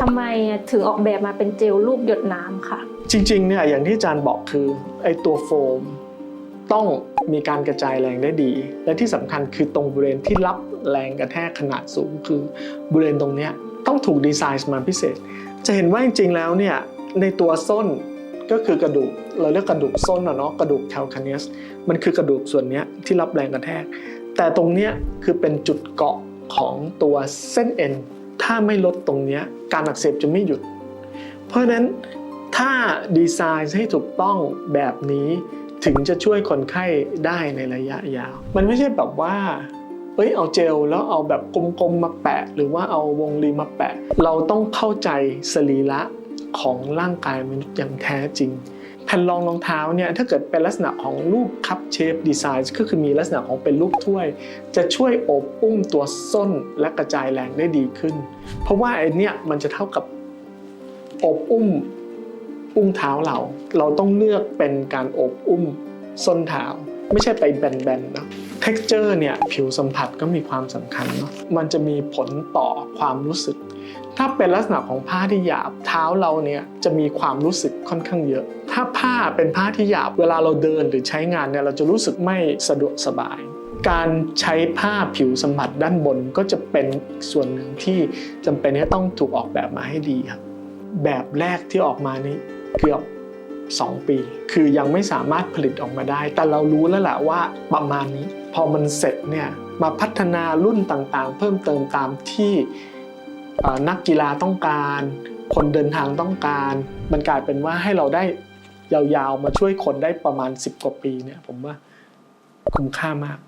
ทำไมถึงออกแบบมาเป็นเจลรูปหยดน้ำค่ะ จริงๆเนี่ยอย่างที่อาจารย์บอกคือไอ้ตัวโฟม ต้องมีการกระจายแรงได้ดี และที่สำคัญคือตรงบริเวณที่รับแรงกระแทกขนาดสูง คือบริเวณตรงเนี้ยต้องถูกดีไซน์มาพิเศษ จะเห็นว่าจริงๆแล้วเนี่ยในตัวส้นก็คือกระดูกเราเรียกกระดูกส้นอะเนาะกระดูกแคลคาเนียสมันคือกระดูกส่วนนี้ที่รับแรงกระแทก แต่ตรงเนี้ยคือเป็นจุดเกาะของตัวเส้นเอ็น ถ้าไม่ลดตรงนี้การอักเสบจะไม่หยุด เพราะฉะนั้นถ้าดีไซน์ให้ถูกต้องแบบนี้ถึงจะช่วยคนไข้ได้ในระยะยาว มันไม่ใช่แบบว่าเอ้ยเอาเจลแล้วเอาแบบกลมๆมาแปะ หรือว่าเอาวงรีมาแปะ เราต้องเข้าใจสรีระของร่างกายมนุษย์อย่างแท้จริง แผ่นรองรองเท้าเนี่ยถ้าเกิดเป็นลักษณะของรูปคัพเชฟดีไซน์ก็คือมีลักษณะของเป็นรูปถ้วย จะช่วยอบอุ้มตัวส้นและกระจายแรงได้ดีขึ้น เพราะว่าไอเนี่ยมันจะเท่ากับอบอุ้มอุ้งเท้าเรา เราต้องเลือกเป็นการอบอุ้มส้นเท้า ไม่ใช่ไปแบนๆนะ texture เนี่ยผิวสัมผัสก็มีความสำคัญเนาะมันจะมีผลต่อความรู้สึก ถ้าเป็นลักษณะของผ้าที่หยาบเท้าเราเนี่ยจะมีความรู้สึกค่อนข้างเยอะ ถ้าผ้าเป็นผ้าที่หยาบเวลาเราเดินหรือใช้งานเนี่ยเราจะรู้สึกไม่สะดวกสบาย การใช้ผ้าผิวสัมผัสด้านบนก็จะเป็นส่วนหนึ่งที่จำเป็นที่ต้องถูกออกแบบมาให้ดีครับแบบแรกที่ออกมานี่เกือบ 2 ปี คือยังไม่สามารถผลิตออกมาได้ แต่เรารู้แล้วแหละว่าประมาณนี้ พอมันเสร็จเนี่ยมาพัฒนารุ่นต่างๆ เพิ่มเติมตามที่นักกีฬาต้องการ คนเดินทางต้องการ มันกลายเป็นว่าให้เราได้ยาวๆมาช่วยคนได้ประมาณ 10 กว่าปีเนี่ยผมว่าคุ้มค่ามาก